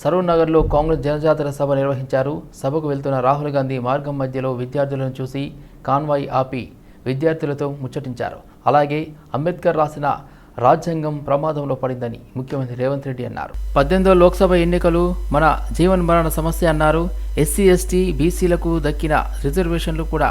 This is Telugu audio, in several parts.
సరూర్నగర్లో కాంగ్రెస్ జనజాతర సభ నిర్వహించారు. సభకు వెళ్తున్న రాహుల్ గాంధీ మార్గం మధ్యలో విద్యార్థులను చూసి కాన్వాయ్ ఆపి విద్యార్థులతో ముచ్చటించారు. అలాగే అంబేద్కర్ రాసిన రాజ్యాంగం ప్రమాదంలో పడిందని ముఖ్యమంత్రి రేవంత్ రెడ్డి అన్నారు. పద్దెనిమిదో లోక్సభ ఎన్నికలు మన జీవన్ మరణ సమస్య అన్నారు. ఎస్సీ ఎస్టీ బీసీలకు దక్కిన రిజర్వేషన్లు కూడా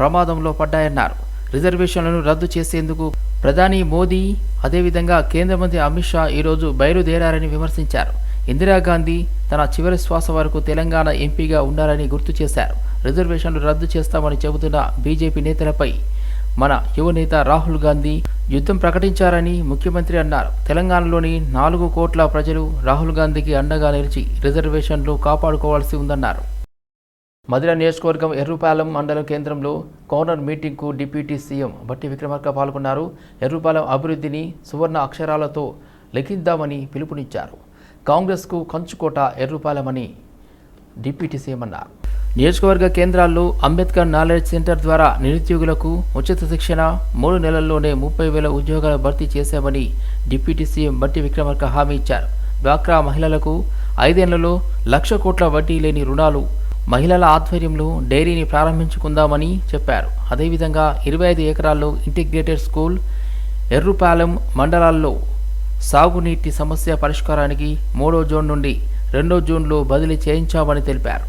ప్రమాదంలో పడ్డాయన్నారు. రిజర్వేషన్లను రద్దు చేసేందుకు ప్రధాని మోదీ అదేవిధంగా కేంద్ర మంత్రి అమిత్ షా ఈరోజు బయలుదేరారని విమర్శించారు. ఇందిరాగాంధీ తన చివరి శ్వాస వరకు తెలంగాణ ఎంపీగా ఉండాలని గుర్తు చేశారు. రిజర్వేషన్లు రద్దు చేస్తామని చెబుతున్న బీజేపీ నేతలపై మన యువనేత రాహుల్ గాంధీ యుద్ధం ప్రకటించారని ముఖ్యమంత్రి అన్నారు. తెలంగాణలోని నాలుగు కోట్ల ప్రజలు రాహుల్ గాంధీకి అండగా నిలిచి రిజర్వేషన్లు కాపాడుకోవాల్సి ఉందన్నారు. మధుర నియోజకవర్గం ఎర్రుపాలెం మండలం కేంద్రంలో కార్నర్ మీటింగ్కు డిప్యూటీ సీఎం బట్టి విక్రమార్క పాల్గొన్నారు. ఎర్రుపాలెం అభివృద్ధిని సువర్ణ అక్షరాలతో లిఖిద్దామని పిలుపునిచ్చారు. కాంగ్రెస్కు కంచుకోట ఎర్రుపాలెమని డిప్యూటీ సీఎం అన్నారు. నియోజకవర్గ కేంద్రాల్లో అంబేద్కర్ నాలెడ్జ్ సెంటర్ ద్వారా నిరుద్యోగులకు ఉచిత శిక్షణ మూడు నెలల్లోనే ముప్పై వేల ఉద్యోగాలు భర్తీ చేశామని డిప్యూటీ సీఎం బట్టి విక్రమార్క హామీ ఇచ్చారు. డ్వాక్రా మహిళలకు ఐదేళ్ళలో లక్ష కోట్ల వడ్డీ లేని రుణాలు మహిళల ఆధ్వర్యంలో డైరీని ప్రారంభించుకుందామని చెప్పారు. అదేవిధంగా ఇరవై ఐదు ఎకరాల్లో ఇంటిగ్రేటెడ్ స్కూల్ ఎర్రుపాలెం మండలాల్లో సాగునీటి సమస్య పరిష్కారానికి మూడో జోన్ నుండి రెండో జూన్లో బదిలీ చేయించామని తెలిపారు.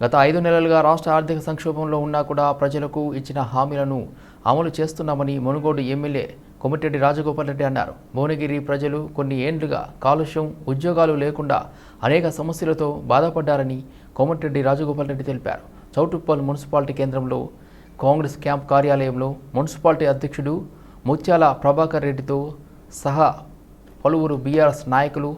గత ఐదు నెలలుగా రాష్ట్ర ఆర్థిక సంక్షోభంలో ఉన్నా కూడా ప్రజలకు ఇచ్చిన హామీలను అమలు చేస్తున్నామని మునుగోడు ఎమ్మెల్యే కొమిటిరెడ్డి రాజగోపాల్ రెడ్డి అన్నారు. భువనగిరి ప్రజలు కొన్ని ఏండ్లుగా కాలుష్యం ఉద్యోగాలు లేకుండా అనేక సమస్యలతో బాధపడ్డారని కోమటిరెడ్డి రాజగోపాల్ రెడ్డి తెలిపారు. చౌటుప్పల్ మున్సిపాలిటీ కేంద్రంలో కాంగ్రెస్ క్యాంప్ కార్యాలయంలో మున్సిపాలిటీ అధ్యక్షుడు ముత్యాల ప్రభాకర్ రెడ్డితో సహా పలువురు బీఆర్ఎస్ నాయకులు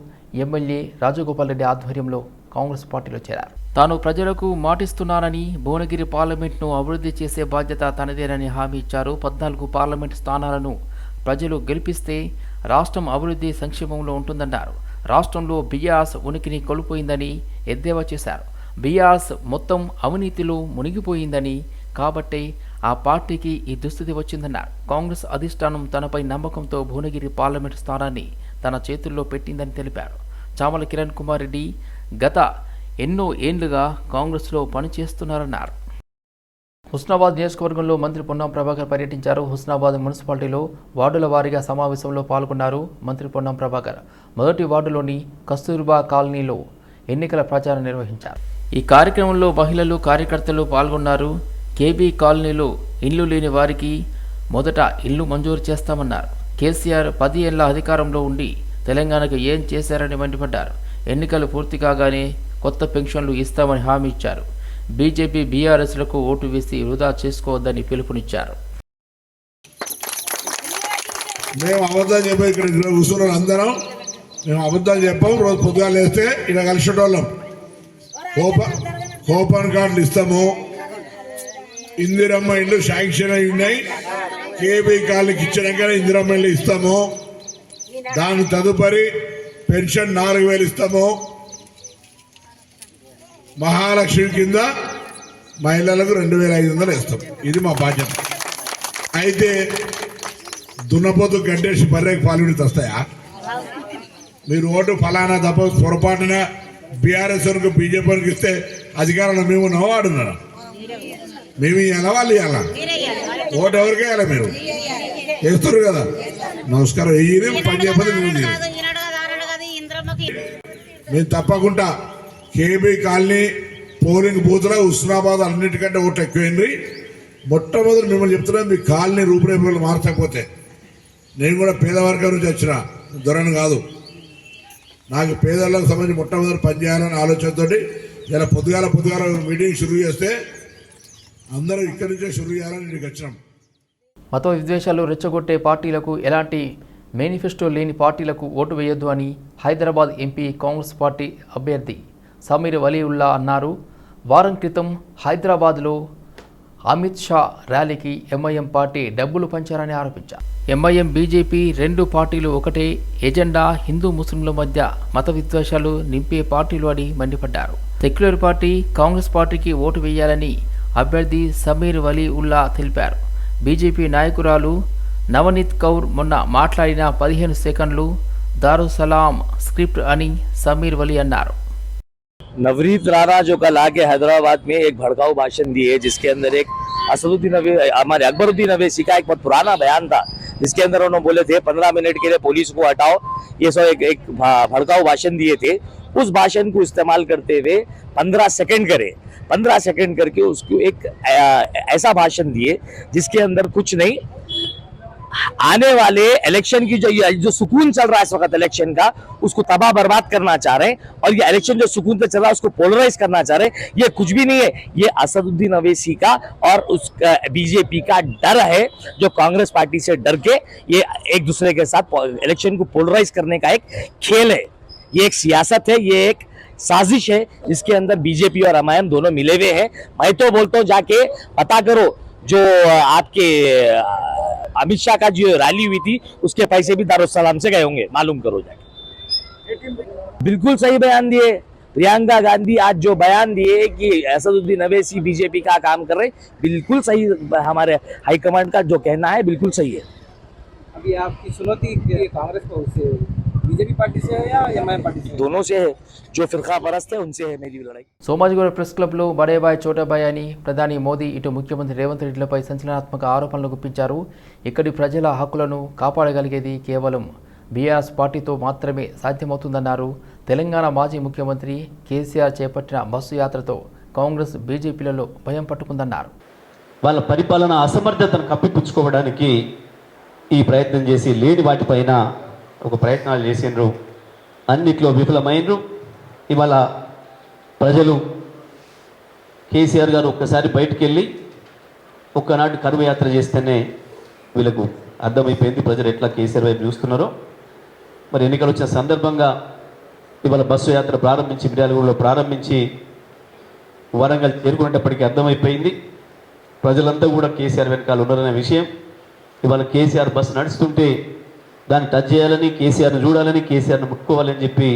ఎమ్మెల్యే రాజగోపాల్ రెడ్డి ఆధ్వర్యంలో కాంగ్రెస్ పార్టీలో చేరారు. తాను ప్రజలకు మాటిస్తున్నానని భువనగిరి పార్లమెంట్ను అభివృద్ధి చేసే బాధ్యత తనదేనని హామీ ఇచ్చారు. పద్నాలుగు పార్లమెంట్ స్థానాలను ప్రజలు గెలిపిస్తే రాష్ట్రం అభివృద్ధి సంక్షేమంలో ఉంటుందన్నారు. రాష్ట్రంలో బీఆర్ఎస్ ఉనికిని కోల్పోయిందని ఎద్దేవా చేశారు. బీఆర్ఎస్ మొత్తం అవినీతిలో మునిగిపోయిందని కాబట్టే ఆ పార్టీకి ఈ దుస్థితి వచ్చిందన్నారు. కాంగ్రెస్ అధిష్టానం తనపై నమ్మకంతో భువనగిరి పార్లమెంటు స్థానాన్ని తన చేతుల్లో పెట్టిందని తెలిపారు. చామల కిరణ్ కుమార్ రెడ్డి గత ఎన్నో ఏండ్లుగా కాంగ్రెస్లో పనిచేస్తున్నారన్నారు. హుస్నాబాద్ నియోజకవర్గంలో మంత్రి పొన్నం ప్రభాకర్ పర్యటించారు. హుస్నాబాద్ మున్సిపాలిటీలో వార్డుల వారీగా సమావేశంలో పాల్గొన్నారు మంత్రి పొన్నం ప్రభాకర్. మొదటి వార్డులోని కస్తూర్బా కాలనీలో ఎన్నికల ప్రచారం నిర్వహించారు. ఈ కార్యక్రమంలో మహిళలు కార్యకర్తలు పాల్గొన్నారు. కేబీ కాలనీలో ఇల్లు లేని వారికి మొదట ఇల్లు మంజూరు చేస్తామన్నారు. కేసీఆర్ పది ఏళ్ళ అధికారంలో ఉండి తెలంగాణకు ఏం చేశారని మండిపడ్డారు. ఎన్నికలు పూర్తి కాగానే కొత్త పెన్షన్లు ఇస్తామని హామీ ఇచ్చారు. బీజేపీ బీఆర్ఎస్లకు ఓటు వేసి వృధా చేసుకోవద్దని పిలుపునిచ్చారు. మేము అబద్ధాలు చెప్పాం ఇక్కడ కూర్చున్నాం అందరం. మేము అబద్ధాలు చెప్పాం. రోజు పొద్దుగా లేస్తే ఇక్కడ కలిసేటోళ్ళం కూపన్ కార్డులు ఇస్తాము. ఇందిరమ్మ ఇండ్లు శాంక్షన్ అయి ఉన్నాయి. కేబీ కాళ్ళకి ఇచ్చినాక ఇందిరమ్మ ఇల్లు ఇస్తాము. దాని తదుపరి పెన్షన్ నాలుగు వేలు ఇస్తాము. మహాలక్ష్మి కింద మహిళలకు రెండు వేల ఐదు వందలు ఇస్తాం ఇది మా బాధ్యత. అయితే దున్నపోతు గడ్డేసి బర్రెకి పాల్గొని వస్తాయా? మీరు ఓటు ఫలానా తప్ప పొరపాటున బీఆర్ఎస్ వరకు బీజేపీ వరకు ఇస్తే అధికారంలో మేము నవ్వాడున్నారా మేము ఇవ్వాలా వాళ్ళు ఇవ్వాలా ఓటు ఎవరికి వేయాలి మీరు? వేస్తారు కదా. నమస్కారం. వెయ్యి పని చెప్పదు మేము తప్పకుండా కేబీ కాలనీ పోలింగ్ బూత్లో హుస్నాబాద్ అన్నిటికంటే ఓటు ఎక్కువైంది. మొట్టమొదటి మిమ్మల్ని చెప్తున్నాను మీ కాలనీ రూపురేఖలు మార్చకపోతే. నేను కూడా పేదవర్గం నుంచి వచ్చిన దొరను కాదు. నాకు పేదలకు సంబంధించి మొట్టమొదటి పనిచేయాలని ఆలోచనతోటి ఇలా పొద్దుగాల పొద్దుగాల మీటింగ్ షురూ చేస్తే అందరూ ఇక్కడి నుంచే షురు చేయాలని ఇక్కడికి వచ్చినాం మత విద్వేషాలు రెచ్చగొట్టే పార్టీలకు ఎలాంటి మేనిఫెస్టో లేని పార్టీలకు ఓటు వేయొద్దు అని హైదరాబాద్ ఎంపీ కాంగ్రెస్ పార్టీ అభ్యర్థి సమీర్ వలీవుల్లా అన్నారు. వారం క్రితం హైదరాబాద్లో అమిత్ షా ర్యాలీకి ఎంఐఎం పార్టీ డబ్బులు పంచారని ఆరోపించారు. ఎంఐఎం బీజేపీ రెండు పార్టీలు ఒకటే ఎజెండా హిందూ ముస్లింల మధ్య మత విద్వేషాలు నింపే పార్టీలు అని మండిపడ్డారు. సెక్యులర్ పార్టీ కాంగ్రెస్ పార్టీకి ఓటు వేయాలని అభ్యర్థి సమీర్ వలీ ఉల్లా తెలిపారు బీజేపీ నాయకురాలు నవనీత్ కౌర్ మొన్న మాట్లాడిన పదిహేను సెకండ్లు దారుసలాం స్క్రిప్ట్ అని సమీర్ వలి అన్నారు नवरीत राणा जो कल आके हैदराबाद में एक भड़काऊ भाषण दिए जिसके अंदर एक असदुद्दीन अवे हमारे अकबरुद्दीन अवैसी का एक बहुत पुराना बयान था जिसके अंदर उन्होंने बोले थे पंद्रह मिनट के लिए पुलिस को हटाओ ये सब एक, एक भा- भड़काऊ भाषण दिए थे उस भाषण को इस्तेमाल करते हुए पंद्रह सेकंड करे। पंद्रह सेकंड करके उसको एक ऐसा भाषण दिए, जिसके अंदर कुछ नहीं, आने वाले इलेक्शन की जो जो सुकून चल रहा है इस वक्त इलेक्शन का, उसको तबाह बर्बाद करना चाह रहे हैं और ये इलेक्शन जो सुकून से चल रहा है, उसको पोलराइज करना चाह रहे हैं। ये कुछ भी नहीं है, ये असदुद्दीन अवैसी का और उस बीजेपी का डर है, जो कांग्रेस पार्टी से डर के ये एक दूसरे के साथ इलेक्शन को पोलराइज करने का एक खेल है। ये एक सियासत है, ये एक साजिश है, जिसके अंदर बीजेपी और एमआईएम दोनों मिले हुए हैं। मैं तो बोलता हूँ, जाके पता करो, जो आपके अमित शाह का जो रैली हुई थी, उसके पैसे भी दारुसलाम से गए होंगे, मालूम करो जाके। बिल्कुल सही बयान दिए। प्रियंका गांधी आज जो बयान दिए कि असदुद्दीन अवैसी बीजेपी का काम कर रहे, बिल्कुल सही हमारे हाईकमांड का जो कहना है, बिल्कुल सही है। अभी आपकी चुनौती कांग्रेस को बीजेपी पार्टी से है या एमआईएम पार्टी से है? दोनों से है जो फिरका परस्त है उनसे है मेरी लड़ाई సోమాజిగూడ ప్రెస్ క్లబ్లో బడేబాయ్ చోటాబాయ్ అని ప్రధాని మోదీ ఇటు ముఖ్యమంత్రి రేవంత్ రెడ్డిలపై సంచలనాత్మక ఆరోపణలు గుప్పించారు ఇక్కడి ప్రజల హక్కులను కాపాడగలిగేది కేవలం బీఆర్ఎస్ పార్టీతో మాత్రమే సాధ్యమవుతుందన్నారు తెలంగాణ మాజీ ముఖ్యమంత్రి కేసీఆర్ చేపట్టిన బస్సు యాత్రతో కాంగ్రెస్ బీజేపీలలో భయం పట్టుకుందన్నారు వాళ్ళ పరిపాలన అసమర్థతను కప్పిపుచ్చుకోవడానికి ఈ ప్రయత్నం చేసి లేని వాటిపైన ఒక ప్రయత్నాలు చేసిండ్రు. అన్నిట్లో విఫలమైనరు ఇవాళ ప్రజలు కేసీఆర్ గారు ఒక్కసారి బయటికి వెళ్ళి ఒక్కనాటి కరువు యాత్ర చేస్తేనే వీళ్ళకు అర్థమైపోయింది ప్రజలు ఎట్లా కేసీఆర్ వైపు చూస్తున్నారో. మరి ఎన్నికలు వచ్చిన సందర్భంగా ఇవాళ బస్సు యాత్ర ప్రారంభించి మిర్యాలగూడలో ప్రారంభించి వరంగల్ చేరుకునేటప్పటికీ అర్థమైపోయింది. ప్రజలంతా కూడా కేసీఆర్ వెనకాల ఉన్నారనే విషయం. ఇవాళ కేసీఆర్ బస్సు నడుస్తుంటే దాన్ని టచ్ చేయాలని కేసీఆర్ని చూడాలని కేసీఆర్ని ముట్టుకోవాలని చెప్పి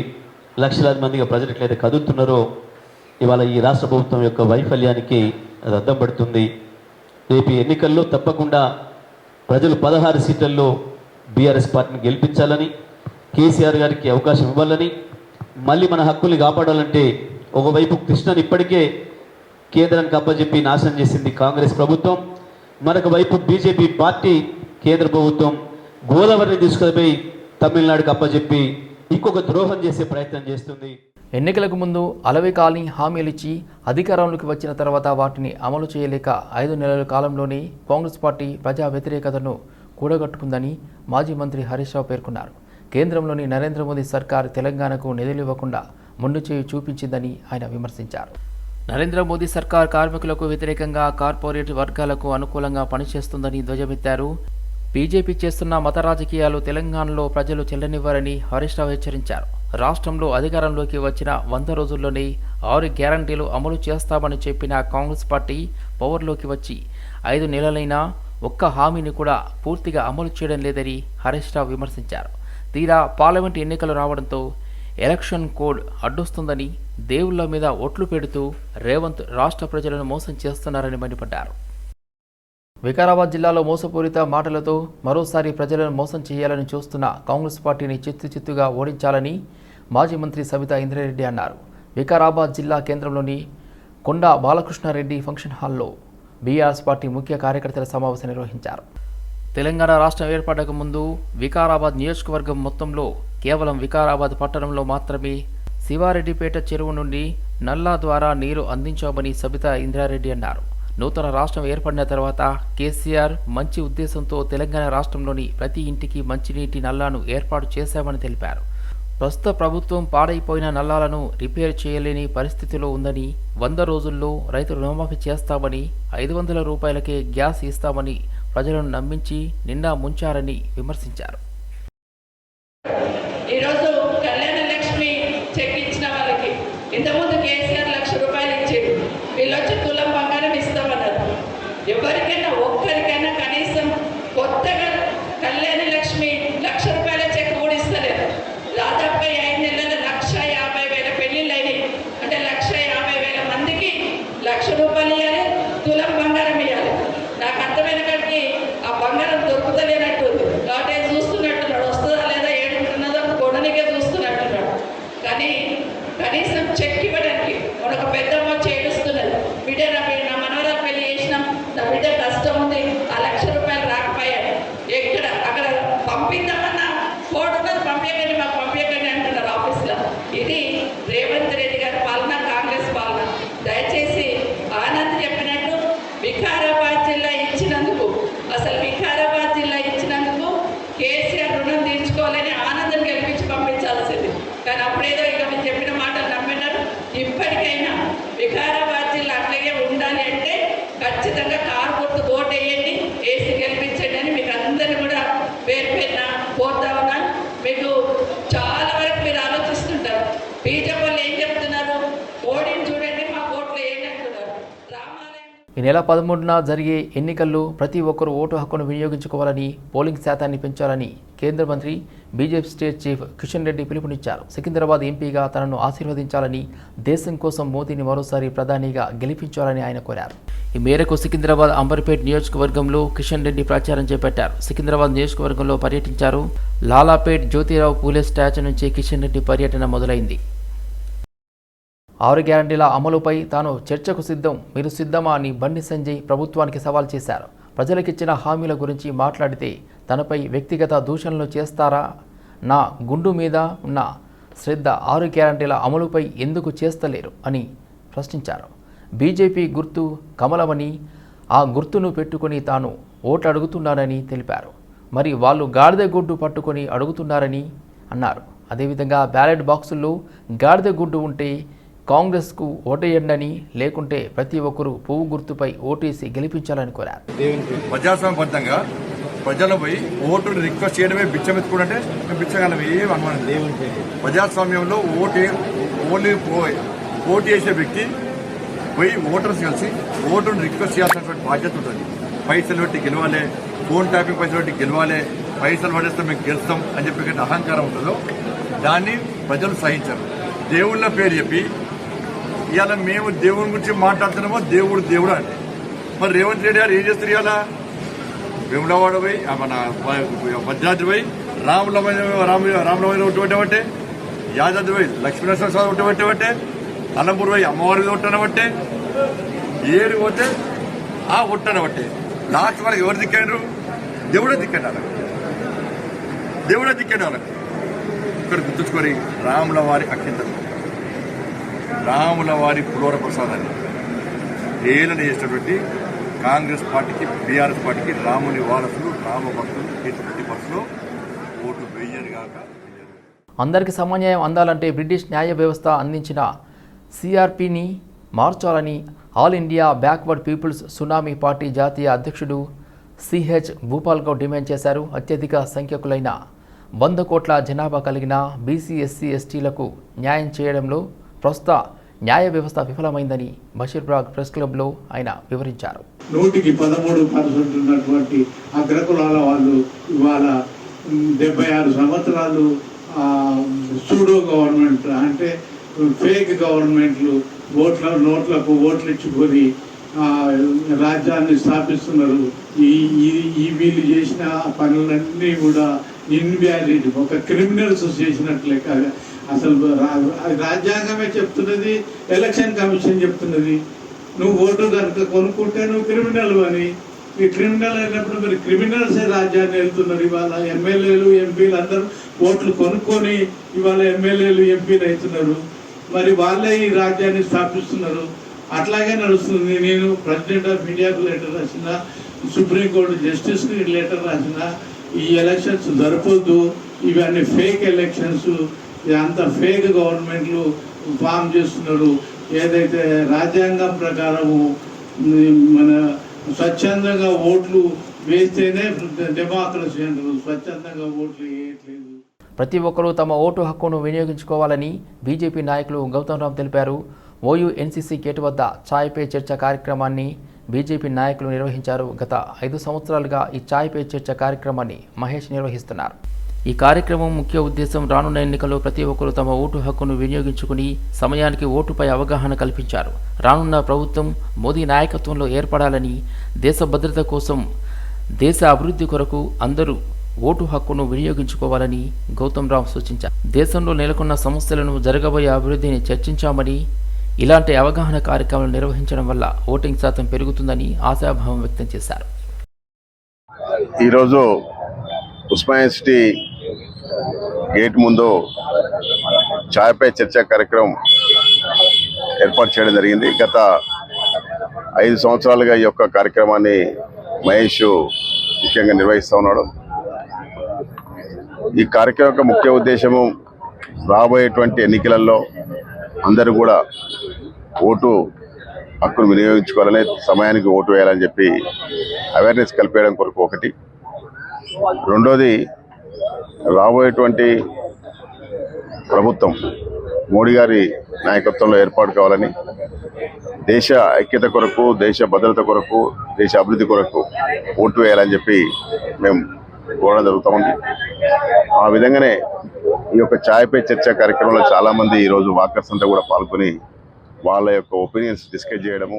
లక్షలాది మందిగా ప్రజలు ఎట్లయితే కదులుతున్నారో ఇవాళ ఈ రాష్ట్ర ప్రభుత్వం యొక్క వైఫల్యానికి అది అద్దం పడుతుంది. రేపు ఎన్నికల్లో తప్పకుండా ప్రజలు పదహారు సీట్లలో బీఆర్ఎస్ పార్టీని గెలిపించాలని కేసీఆర్ గారికి అవకాశం ఇవ్వాలని మళ్ళీ మన హక్కుల్ని కాపాడాలంటే ఒకవైపు కృష్ణని ఇప్పటికే కేంద్రానికి అప్పచెప్పి నాశనం చేసింది కాంగ్రెస్ ప్రభుత్వం మరొక వైపు బీజేపీ పార్టీ కేంద్ర ప్రభుత్వం గోదావరిని తీసుకుపోయి తమిళనాడుకి అప్పచెప్పి ఇంకొక ద్రోహం చేసే ప్రయత్నం చేస్తుంది. ఎన్నికలకు ముందు అలవి కాలనీ హామీలిచ్చి అధికారంలోకి వచ్చిన తర్వాత వాటిని అమలు చేయలేక ఐదు నెలల కాలంలోనే కాంగ్రెస్ పార్టీ ప్రజా వ్యతిరేకతను కూడగట్టుకుందని మాజీ మంత్రి హరీష్ రావు పేర్కొన్నారు. కేంద్రంలోని నరేంద్ర మోదీ సర్కార్ తెలంగాణకు నిధులు ఇవ్వకుండా ముందు చేయి చూపించిందని ఆయన విమర్శించారు. నరేంద్ర మోదీ సర్కార్ కార్మికులకు వ్యతిరేకంగా కార్పొరేట్ వర్గాలకు అనుకూలంగా పనిచేస్తుందని ధ్వజమెత్తారు బీజేపీ చేస్తున్న మత రాజకీయాలు తెలంగాణలో ప్రజలు చెల్లనివ్వరని హరీష్ రావు హెచ్చరించారు. రాష్ట్రంలో అధికారంలోకి వచ్చిన వంద రోజుల్లోనే ఆరు గ్యారంటీలు అమలు చేస్తామని చెప్పిన కాంగ్రెస్ పార్టీ పవర్లోకి వచ్చి ఐదు నెలలైనా ఒక్క హామీని కూడా పూర్తిగా అమలు చేయడం లేదని హరీష్ రావు విమర్శించారు. తీరా పార్లమెంట్ ఎన్నికలు రావడంతో ఎలక్షన్ కోడ్ అడ్డొస్తుందని దేవుళ్ళ మీద ఒట్లు పెడుతూ రేవంత్ రాష్ట్ర ప్రజలను మోసం చేస్తున్నారని మండిపడ్డారు. వికారాబాద్ జిల్లాలో మోసపూరిత మాటలతో మరోసారి ప్రజలను మోసం చేయాలని చూస్తున్న కాంగ్రెస్ పార్టీని చిత్తు చిత్తుగా ఓడించాలని మాజీ మంత్రి సబితా ఇంద్రారెడ్డి అన్నారు. వికారాబాద్ జిల్లా కేంద్రంలోని కొండా బాలకృష్ణారెడ్డి ఫంక్షన్ హాల్లో బీఆర్ఎస్ పార్టీ ముఖ్య కార్యకర్తల సమావేశం నిర్వహించారు. తెలంగాణ రాష్ట్రం ఏర్పడక ముందు వికారాబాద్ నియోజకవర్గం మొత్తంలో కేవలం వికారాబాద్ పట్టణంలో మాత్రమే శివారెడ్డిపేట చెరువు నుండి నల్లా ద్వారా నీరు అందించామని సబితా ఇంద్రారెడ్డి అన్నారు. నూతన రాష్ట్రం ఏర్పడిన తర్వాత కేసీఆర్ మంచి ఉద్దేశంతో తెలంగాణ రాష్ట్రంలోని ప్రతి ఇంటికి మంచినీటి నల్లాను ఏర్పాటు చేశామని తెలిపారు. ప్రస్తుత ప్రభుత్వం పాడైపోయిన నల్లాలను రిపేర్ చేయలేని పరిస్థితిలో ఉందని వంద రోజుల్లో రైతు రుణమాఫీ చేస్తామని ఐదు వందల రూపాయలకే గ్యాస్ ఇస్తామని ప్రజలను నమ్మించి నిండా ముంచారని విమర్శించారు ఈరోజు కళ్యాణ లక్ష్మి చెక్ ఇచ్చిన వాళ్ళకి ఇంతకుముందు కేసీఆర్ లక్ష రూపాయలు ఇచ్చేది వీళ్ళు వచ్చి తులం బంగారం ఇస్తామన్నారు ఎవరికైనా ఒక్కరికైనా కనీసం కొత్తగా కళ్యాణ లక్ష్మి లక్ష రూపాయల చెక్ కూడా ఇస్తలేదు దాదాపుగా ఈ ఐదు నెలల లక్ష యాభై వేల పెళ్ళిళ్ళు అయినాయి అంటే లక్ష యాభై వేల మందికి లక్ష రూపాయలు ఇవ్వాలి తులం బంగారం ఇవ్వాలి నాకు అర్థమైన కాడికి ఆ బంగారం దొరుకుతలేనట్టు కాబట్టి చూస్తున్న కనీసం చెక్ ఇవ్వడానికి మన ఒక పెద్దమ్మ చేడుస్తున్నది బిడ్డ నా బిడ్డ నా మనవరాలు పెళ్ళి చేసినాం నా బిడ్డ కష్టం ఉంది ఆ లక్ష రూపాయలు రాకపోయాడు ఎక్కడ అక్కడ పంపిద్దామన్నా కోడ్ ఉన్నది పంపించకండి మాకు పంపించకండి అంటున్నారు ఆఫీస్లో ఇది రేవంత్ రెడ్డి గారి పాలన కాంగ్రెస్ పాలన దయచేసి ఆనంద్ చెప్పినట్టు వికారాబాద్ జిల్లా ఇచ్చినందుకు అసలు వికారాబాద్ జిల్లా ఇచ్చినందుకు కేసీఆర్ రుణం తీర్చుకోవాలని ఆనందం గెలిపించి పంపించాల్సింది కానీ అప్పుడేదో ఇక మీరు చెప్పిన మాటలు నమ్మినారు ఇప్పటికైనా వికారాబాద్ జిల్లా అట్లాగే ఉండాలి అంటే ఖచ్చితంగా కారు గుర్తు ఓటు వేయండి వేసి గెలిపించండి అని మీకు అందరినీ కూడా పేరు పేరున కోరుతా ఉన్నాను మీకు చాలా వరకు మీరు ఆలోచిస్తుంటారు బీజేపీ వాళ్ళు ఏం చెప్తున్నారు మోడీని చూడండి మా కోట్లు ఏంటంటున్నారు రామాలయం ఈ నెల పదమూడున జరిగే ఎన్నికల్లో ప్రతి ఒక్కరూ ఓటు హక్కును వినియోగించుకోవాలని పోలింగ్ శాతాన్ని పెంచాలని కేంద్ర మంత్రి BJP state chief Kishan Reddy పిలుపునిచ్చారు. సికింద్రాబాద్ ఎంపీగా తనను ఆశీర్వదించాలని దేశం కోసం మోదీని మరోసారి ప్రధానిగా గెలిపించాలని ఆయన కోరారు. ఈ మేరకు సికింద్రాబాద్ అంబర్పేట్ నియోజకవర్గంలో కిషన్ రెడ్డి ప్రచారం చేపట్టారు. సికింద్రాబాద్ నియోజకవర్గంలో పర్యటించారు. లాలాపేట్ జ్యోతిరావు పూలే స్టాచ్యూ నుంచి కిషన్ రెడ్డి పర్యటన మొదలైంది. ఆరు గ్యారంటీల అమలుపై తాను చర్చకు సిద్ధం. మీరు సిద్ధమా అని బండి సంజయ్ ప్రభుత్వానికి సవాల్ చేశారు. ప్రజలకిచ్చిన హామీల గురించి మాట్లాడితే తనపై వ్యక్తిగత దూషణలు చేస్తారా? నా గుండు మీద ఉన్న శ్రద్ధ ఆరు గ్యారంటీల అమలుపై ఎందుకు చేస్తలేరు? అని ప్రశ్నించారు. బీజేపీ గుర్తు కమలమని ఆ గుర్తును పెట్టుకుని తాను ఓట్లు అడుగుతున్నానని తెలిపారు. మరి వాళ్ళు గాడిద గుడ్డు పట్టుకొని అడుగుతున్నారని అన్నారు. అదేవిధంగా బ్యాలెట్ బాక్సుల్లో గాడిద గుడ్డు ఉంటే కాంగ్రెస్కు ఓటేయండని లేకుంటే ప్రతి ఒక్కరూ పువ్వు గుర్తుపై ఓటేసి గెలిపించాలని కోరారు. ప్రజాస్వామ్యబద్ధంగా ప్రజలపై ఓటును రిక్వెస్ట్ చేయడమే బిచ్చమెత్తుకుంటే మేము బిచ్చగలం ఏం అనుమానం. ప్రజాస్వామ్యంలో ఓటే ఓన్లీ ఓటు చేసే వ్యక్తి పోయి ఓటర్స్ కలిసి ఓటును రిక్వెస్ట్ చేయాల్సినటువంటి బాధ్యత ఉంటుంది. పైసలు పెట్టి గెలవాలి ఫోన్ ట్యాపింగ్ పైసలు పెట్టి గెలవాలి పైసలు పడేస్తే మేము గెలుస్తాం అని చెప్పి అహంకారం ఉంటుందో దాన్ని ప్రజలు సహించరు. దేవుళ్ళ పేరు చెప్పి ఇవాళ మేము దేవుని గురించి మాట్లాడుతున్నామో దేవుడు దేవుడు అంటే మరి రేవంత్ రెడ్డి గారు ఏం చేస్తారు ఇవాళ విమలవాడ పోయి ఆ మన భద్రాద్రి పోయి రాముల రామ రాముల ఒట్టుబట్టే యాదాద్రి పోయి లక్ష్మీనరసింహ స్వామి ఒట్టుబట్టే అనంపూర్ పోయి అమ్మవారి ఒట్టనబట్టే ఏడు పోతే ఆ ఒట్టనబట్టే లాస్ట్ వరకు ఎవరు దిక్కారు దేవుడే దిక్కాడు దేవుడే దిక్కాడు ఇక్కడ గుర్తుంచుకొని రాముల వారి అక్షింతలు రాముల వారి పులోర ప్రసాదాన్ని ఏలన చేసినటువంటి కాంగ్రెస్ పార్టీకి బీఆర్ఎస్ పార్టీకి రాముని వారసులు రామ భక్తులు ఎటువంటి బస్సులో ఓటు వేయరు కాక వేయరు. అందరికీ సమన్యాయం అందాలంటే బ్రిటిష్ న్యాయ వ్యవస్థ అందించిన సిఆర్పిని మార్చాలని all India backward peoples tsunami party జాతీయ అధ్యక్షుడు సిహెచ్ భూపాల్ గౌడ్ డిమాండ్ చేశారు అత్యధిక సంఖ్యకులైన వంద కోట్ల జనాభా కలిగిన బీసీ ఎస్సీ ఎస్టీలకు న్యాయం చేయడంలో ప్రస్తుత న్యాయ వ్యవస్థ విఫలమైందని బషీర్బాగ్ ప్రెస్ క్లబ్లో ఆయన వివరించారు. నూటికి పదమూడు పర్సెంట్ ఉన్నటువంటి అగ్రకులాల వాళ్ళు ఇవాళ డెబ్బై ఆరు సంవత్సరాలు సూడో గవర్నమెంట్ అంటే ఫేక్ గవర్నమెంట్లు ఓట్ల నోట్లకు ఓట్లు ఇచ్చుకొని రాజ్యాన్ని స్థాపిస్తున్నారు. ఈ ఈ- ఈ వీళ్ళు చేసిన పనులన్నీ కూడా ఇన్వాలిడ్ ఒక క్రిమినల్స్ చేసినట్లే కాదు. అసలు రాజ్యాంగమే చెప్తున్నది ఎలక్షన్ కమిషన్ చెప్తున్నది. నువ్వు ఓటు కనుక కొనుక్కుంటే నువ్వు క్రిమినల్ అని. ఈ క్రిమినల్ అయినప్పుడు మరి క్రిమినల్సే రాజ్యాన్ని వెళ్తున్నారు? ఇవాళ ఎమ్మెల్యేలు ఎంపీలు అందరూ ఓట్లు కొనుక్కొని ఇవాళ ఎమ్మెల్యేలు ఎంపీలు అవుతున్నారు. మరి వాళ్ళే ఈ రాజ్యాన్ని స్థాపిస్తున్నారు. అట్లాగే నడుస్తుంది. నేను ప్రెసిడెంట్ ఆఫ్ ఇండియాకు లెటర్ రాసిన సుప్రీంకోర్టు జస్టిస్కి లెటర్ రాసిన ఈ ఎలక్షన్స్ జరపొద్దు. ఇవన్నీ ఫేక్ ఎలక్షన్స్ ఇదంతా ఫేక్ గవర్నమెంట్లు ఫామ్ చేస్తున్నారు ఏదైతే రాజ్యాంగం ప్రకారము మన స్వచ్ఛందంగా ఓట్లు వేస్తేనే డెమోక్రసీ అంటారు. స్వచ్ఛందంగా ఓట్లు వేయట్లేదు. ప్రతి ఒక్కరూ తమ ఓటు హక్కును వినియోగించుకోవాలని బీజేపీ నాయకులు గౌతమ్ రామ్ తెలిపారు. ఓయూ ఎన్సీసీ గేటు వద్ద ఛాయ్ పే చర్చ కార్యక్రమాన్ని బీజేపీ నాయకులు నిర్వహించారు. గత ఐదు సంవత్సరాలుగా ఈ ఛాయ్ పే చర్చ కార్యక్రమాన్ని మహేష్ నిర్వహిస్తున్నారు. ఈ కార్యక్రమం ముఖ్య ఉద్దేశం రానున్న ఎన్నికల్లో ప్రతి ఒక్కరూ తమ ఓటు హక్కును వినియోగించుకుని సమయానికి ఓటుపై అవగాహన కల్పించారు. రానున్న ప్రభుత్వం మోదీ నాయకత్వంలో ఏర్పడాలని దేశ భద్రత కోసం దేశ అభివృద్ధి కొరకు అందరూ ఓటు హక్కును వినియోగించుకోవాలని గౌతమ్ రావు సూచించారు. దేశంలో నెలకొన్న సమస్యలను జరగబోయే అభివృద్ధిని చర్చించామని ఇలాంటి అవగాహన కార్యక్రమాలు నిర్వహించడం వల్ల ఓటింగ్ శాతం పెరుగుతుందని ఆశాభావం వ్యక్తం చేశారు. ఈరోజు ఉస్మానియా సిటీ గేట్ ముందు ఛాయపై చర్చా కార్యక్రమం ఏర్పాటు చేయడం జరిగింది. గత ఐదు సంవత్సరాలుగా ఈ యొక్క కార్యక్రమాన్ని మహేష్ ముఖ్యంగా నిర్వహిస్తూ ఉన్నాడు. ఈ కార్యక్రమం యొక్క ముఖ్య ఉద్దేశము రాబోయేటువంటి ఎన్నికలలో అందరూ కూడా ఓటు హక్కును వినియోగించుకోవాలని సమయానికి ఓటు వేయాలని చెప్పి అవేర్నెస్ కల్పేయడం కొరకు ఒకటి. రెండోది రాబోయేటువంటి ప్రభుత్వం మోడీ గారి నాయకత్వంలో ఏర్పాటు కావాలని దేశ ఐక్యత కొరకు దేశ భద్రత కొరకు దేశ అభివృద్ధి కొరకు ఓటు వేయాలని చెప్పి మేము కోరడం జరుగుతామండి ఆ విధంగానే ఈ యొక్క ఛాయపై చర్చ కార్యక్రమంలో చాలామంది ఈరోజు వాకర్స్ అంతా కూడా పాల్గొని వాళ్ళ యొక్క ఒపీనియన్స్ డిస్కస్ చేయడము.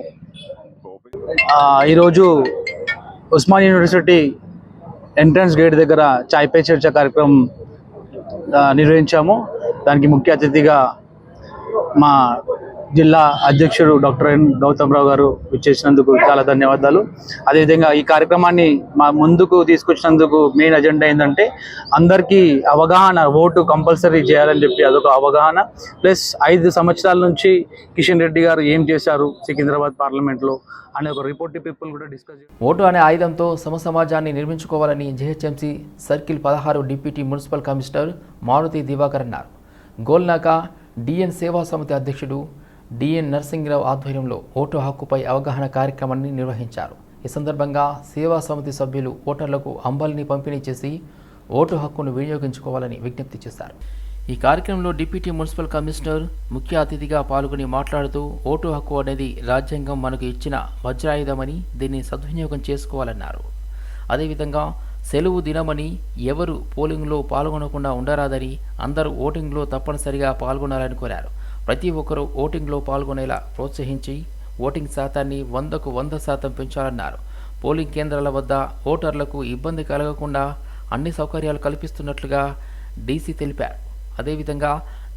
ఈరోజు ఉస్మాన్ యూనివర్సిటీ ఎంట్రన్స్ గేట్ దగ్గర చాయ్ పే చర్చ కార్యక్రమం నిర్వహించాము. దానికి ముఖ్య అతిథిగా మా జిల్లా అధ్యక్షుడు డాక్టర్ ఎన్ గౌతమ్ రావు గారు ఇచ్చేసినందుకు చాలా ధన్యవాదాలు. అదేవిధంగా ఈ కార్యక్రమాన్ని మా ముందుకు తీసుకొచ్చినందుకు మెయిన్ అజెండా ఏంటంటే అందరికీ అవగాహన ఓటు కంపల్సరీ చేయాలని చెప్పి అదొక అవగాహన. ప్లస్ ఐదు సంవత్సరాల నుంచి కిషన్ రెడ్డి గారు ఏం చేశారు సికింద్రాబాద్ పార్లమెంట్లో అనే ఒక రిపోర్ట్ పీపుల్ కూడా డిస్కస్ ఓటు అనే ఆయుధంతో సమ సమాజాన్ని నిర్మించుకోవాలని జేహెచ్ఎంసీ సర్కిల్ పదహారు deputy municipal commissioner Maruti Diwakar అన్నారు. గోల్నాక డిఎన్ సేవా సమితి అధ్యక్షుడు డిఎన్ నరసింహరావు ఆధ్వర్యంలో ఓటు హక్కుపై అవగాహన కార్యక్రమాన్ని నిర్వహించారు. ఈ సందర్భంగా సేవా సమితి సభ్యులు ఓటర్లకు అంబల్ని పంపిణీ చేసి ఓటు హక్కును వినియోగించుకోవాలని విజ్ఞప్తి చేశారు. ఈ కార్యక్రమంలో డిప్యూటీ మున్సిపల్ కమిషనర్ ముఖ్య అతిథిగా పాల్గొని మాట్లాడుతూ ఓటు హక్కు అనేది రాజ్యాంగం మనకు ఇచ్చిన వజ్రాయుధమని దీన్ని సద్వినియోగం చేసుకోవాలన్నారు. అదేవిధంగా సెలవు దినమని ఎవరు పోలింగ్లో పాల్గొనకుండా ఉండరాదని అందరూ ఓటింగ్లో తప్పనిసరిగా పాల్గొనాలని కోరారు. ప్రతి ఒక్కరూ ఓటింగ్లో పాల్గొనేలా ప్రోత్సహించి ఓటింగ్ శాతాన్ని వందకు వంద శాతం పెంచాలన్నారు. పోలింగ్ కేంద్రాల వద్ద ఓటర్లకు ఇబ్బంది కలగకుండా అన్ని సౌకర్యాలు కల్పిస్తున్నట్లుగా డీసీ తెలిపారు. అదేవిధంగా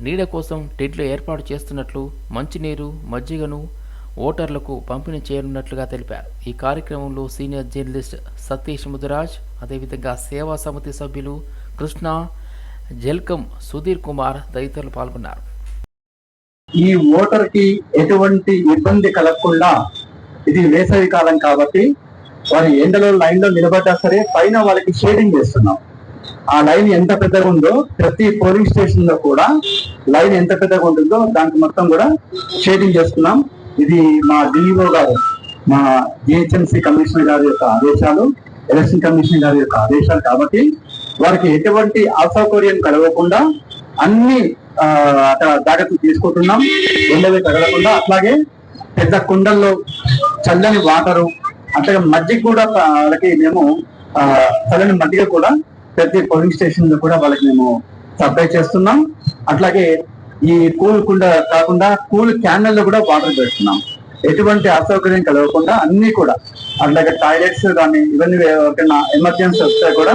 నీడ కోసం టెడ్లు ఏర్పాటు చేస్తున్నట్లు మంచినీరు మజ్జిగను ఓటర్లకు పంపిణీ చేయనున్నట్లుగా తెలిపారు. ఈ కార్యక్రమంలో సీనియర్ జర్నలిస్ట్ సతీష్ ముదిరాజ్ అదేవిధంగా సేవా సమితి సభ్యులు కృష్ణ జల్కం సుధీర్ కుమార్ తదితరులు పాల్గొన్నారు. ఈ ఓటర్కి ఎటువంటి ఇబ్బంది కలగకుండా ఇది వేసవి కాలం కాబట్టి వారి ఎండలో లైన్లో నిలబడ్డా సరే పైన వాళ్ళకి షేడింగ్ చేస్తున్నాం. ఆ లైన్ ఎంత పెద్దగా ఉందో ప్రతి పోలింగ్ స్టేషన్లో కూడా లైన్ ఎంత పెద్దగా ఉంటుందో దానికి మొత్తం కూడా షేడింగ్ చేస్తున్నాం. ఇది మా డిఈఓ గారు మా జిహెచ్ఎంసీ కమిషనర్ గారి యొక్క ఆదేశాలు ఎలక్షన్ కమిషనర్ గారి యొక్క ఆదేశాలు కాబట్టి వారికి ఎటువంటి అసౌకర్యం కలగకుండా అన్ని అక్కడ జాగ్రత్తలు తీసుకుంటున్నాం. ఎండవి తగలకుండా అట్లాగే పెద్ద కుండల్లో చల్లని వాటరు అట్లాగే మజ్జిగ కూడా వాళ్ళకి మేము చల్లని మజ్జిగ కూడా ప్రతి పోలింగ్ స్టేషన్లో కూడా వాళ్ళకి మేము సప్లై చేస్తున్నాం. అట్లాగే ఈ కూల్ కుండ కాకుండా కూల్ క్యానల్లో కూడా వాటర్ పెడుతున్నాం. ఎటువంటి అసౌకర్యం కలగకుండా అన్ని కూడా అట్లాగే టాయిలెట్స్ కానీ ఇవన్నీ ఎమర్జెన్సీ వస్తే కూడా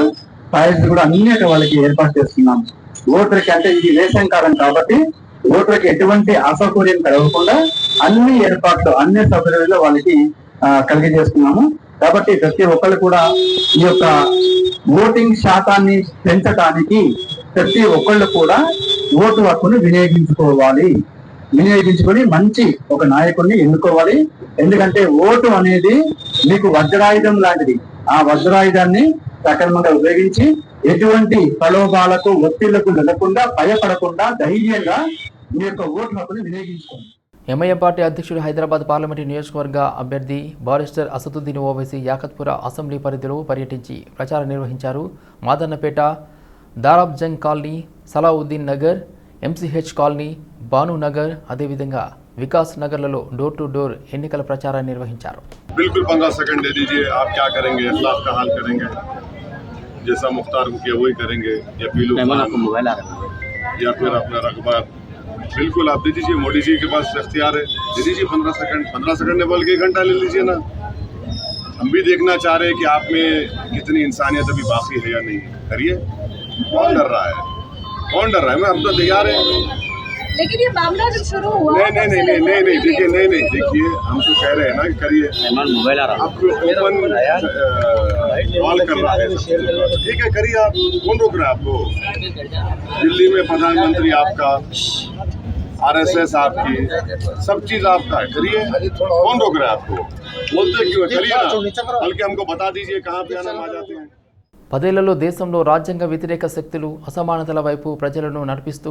టాయిలెట్స్ కూడా అన్ని అక్కడ వాళ్ళకి ఏర్పాటు చేస్తున్నాం. ఓటర్కి అంటే ఇది వేసం కాలం కాబట్టి ఓటర్కి ఎటువంటి అసౌకర్యం కలగకుండా అన్ని ఏర్పాట్లు అన్ని సౌకర్యాలు వాళ్ళకి కలిగజేస్తున్నాము. కాబట్టి ప్రతి ఒక్కరు కూడా ఈ యొక్క ఓటింగ్ శాతాన్ని పెంచడానికి ప్రతి ఒక్కళ్ళు కూడా ఓటు హక్కును వినియోగించుకోవాలి. వినియోగించుకొని మంచి ఒక నాయకుడిని ఎన్నుకోవాలి. ఎందుకంటే ఓటు అనేది మీకు వజ్రాయుధం లాంటిది. ఆ వజ్రాయుధాన్ని సక్రమంగా ఉపయోగించి ఎటువంటి ప్రలోభాలకు ఒత్తిళ్ళకు నిలకుండా భయపడకుండా ధైర్యంగా మీ యొక్క ఓటు హక్కును వినియోగించుకోండి. ఎంఐఎం పార్టీ అధ్యక్షుడు హైదరాబాద్ పార్లమెంటు నియోజకవర్గ అభ్యర్థి బారిస్టర్ అసదుద్దీన్ ఓవైసీ యాకత్పుర అసెంబ్లీ పరిధిలో పర్యటించి ప్రచారం నిర్వహించారు. Madannapet Darabjung colony Salauddin Nagar MCH colony Bhanunagar అదేవిధంగా వికాస్ నగర్లలో డోర్ టు డోర్ ఎన్నికల ప్రచారాన్ని నిర్వహించారు. जैसा मुख्तार को किया वही करेंगे। या पीलू मोबाइल आ या फिर अपना रकबा बिल्कुल आप दे दीजिए मोदी जी के पास अख्तियार है। दे दीजिए पंद्रह सेकंड पंद्रह सेकंड ने बोल के एक घंटा ले लीजिए ना। हम भी देखना चाह रहे हैं कि आप में कितनी इंसानियत अभी बाकी है या नहीं। करिए। कौन डर रहा है? कौन डर रहा है? मैं हम तो तैयार है। लेकिन ये मामला जब शुरू हुआ नहीं नहीं नहीं नहीं नहीं नहीं देखिए नहीं नहीं देखिए हम तो कह रहे हैं ना कि करिए आपको ओपन कॉल कर रहा है सब चीज़। ठीक है करिए आप कौन रोक रहा है आपको दिल्ली में प्रधानमंत्री आपका आरएसएस आपकी सब चीज आपका है करिए कौन रोक रहा है आपको बोलते क्यों है करिए ना बल्कि हमको बता दीजिए कहाँ पे आना आ जाते हैं పదేళ్లలో దేశంలో రాజ్యాంగ వ్యతిరేక శక్తులు అసమానతల వైపు ప్రజలను నడిపిస్తూ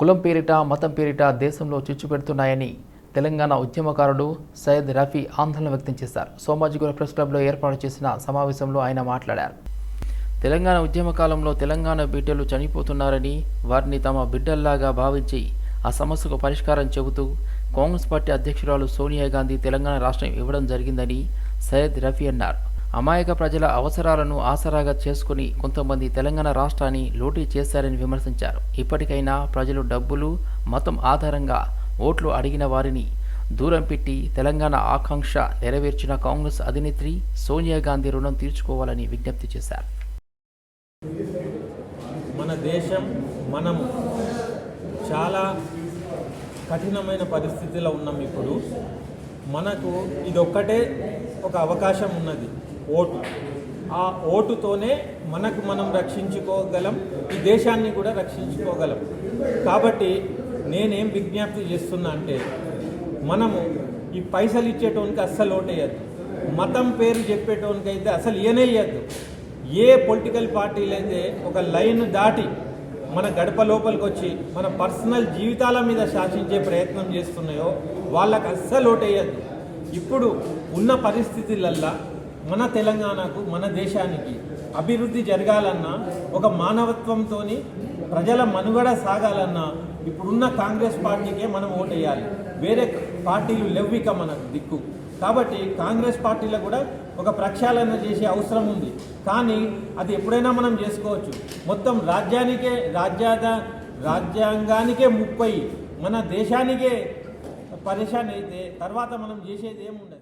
కులం పేరిట మతం పేరిట దేశంలో చిచ్చు పెడుతున్నాయని తెలంగాణ ఉద్యమకారుడు సయ్యద్ రఫీ ఆందోళన వ్యక్తం చేశారు. సోమాజిగూడ ప్రెస్ క్లబ్లో ఏర్పాటు చేసిన సమావేశంలో ఆయన మాట్లాడారు. తెలంగాణ ఉద్యమ కాలంలో తెలంగాణ బిడ్డలు చనిపోతున్నారని వారిని తమ బిడ్డల్లాగా భావించి ఆ సమస్యకు పరిష్కారం చెబుతూ కాంగ్రెస్ పార్టీ అధ్యక్షురాలు సోనియా గాంధీ తెలంగాణ రాష్ట్రం ఇవ్వడం జరిగిందని సయ్యద్ రఫీ అన్నారు. అమాయక ప్రజల అవసరాలను ఆసరాగా చేసుకుని కొంతమంది తెలంగాణ రాష్ట్రాన్ని లూటీ చేశారని విమర్శించారు. ఇప్పటికైనా ప్రజలు డబ్బులు మతం ఆధారంగా ఓట్లు అడిగిన వారిని దూరం పెట్టి తెలంగాణ ఆకాంక్ష నెరవేర్చిన కాంగ్రెస్ అధినేత్రి సోనియా గాంధీ రుణం తీర్చుకోవాలని విజ్ఞప్తి చేశారు. మన దేశం మనము చాలా కఠినమైన పరిస్థితిలో ఉన్నాం ఇప్పుడు. మనకు ఇదొక్కటే ఒక అవకాశం ఉన్నది. ఓటు. ఆ ఓటుతోనే మనకు మనం రక్షించుకోగలం ఈ దేశాన్ని కూడా రక్షించుకోగలం. కాబట్టి నేనేం విజ్ఞప్తి చేస్తున్నా అంటే మనము ఈ పైసలు ఇచ్చేటోనికి అస్సలు ఓటేయద్దు. మతం పేరు చెప్పేటోనికైతే అసలు ఏనేయద్దు ఏ పొలిటికల్ పార్టీలు అయితే ఒక లైన్ దాటి మన గడప లోపలికి వచ్చి మన పర్సనల్ జీవితాల మీద శాసించే ప్రయత్నం చేస్తున్నాయో వాళ్ళకి అస్సలు ఓటేయద్దు. ఇప్పుడు ఉన్న పరిస్థితులల్లా మన తెలంగాణకు మన దేశానికి అభివృద్ధి జరగాలన్నా ఒక మానవత్వంతో ప్రజల మనుగడ సాగాలన్నా ఇప్పుడున్న కాంగ్రెస్ పార్టీకే మనం ఓటేయాలి. వేరే పార్టీలు లెవ్విక మనకు దిక్కు. కాబట్టి కాంగ్రెస్ పార్టీలో కూడా ఒక ప్రక్షాళన చేసే అవసరం ఉంది. కానీ అది ఎప్పుడైనా మనం చేసుకోవచ్చు. మొత్తం రాజ్యానికే రాజ్యాంగ రాజ్యాంగానికే ముప్పై మన దేశానికే పరేషాన్ అయితే తర్వాత మనం చేసేది ఏముండదు.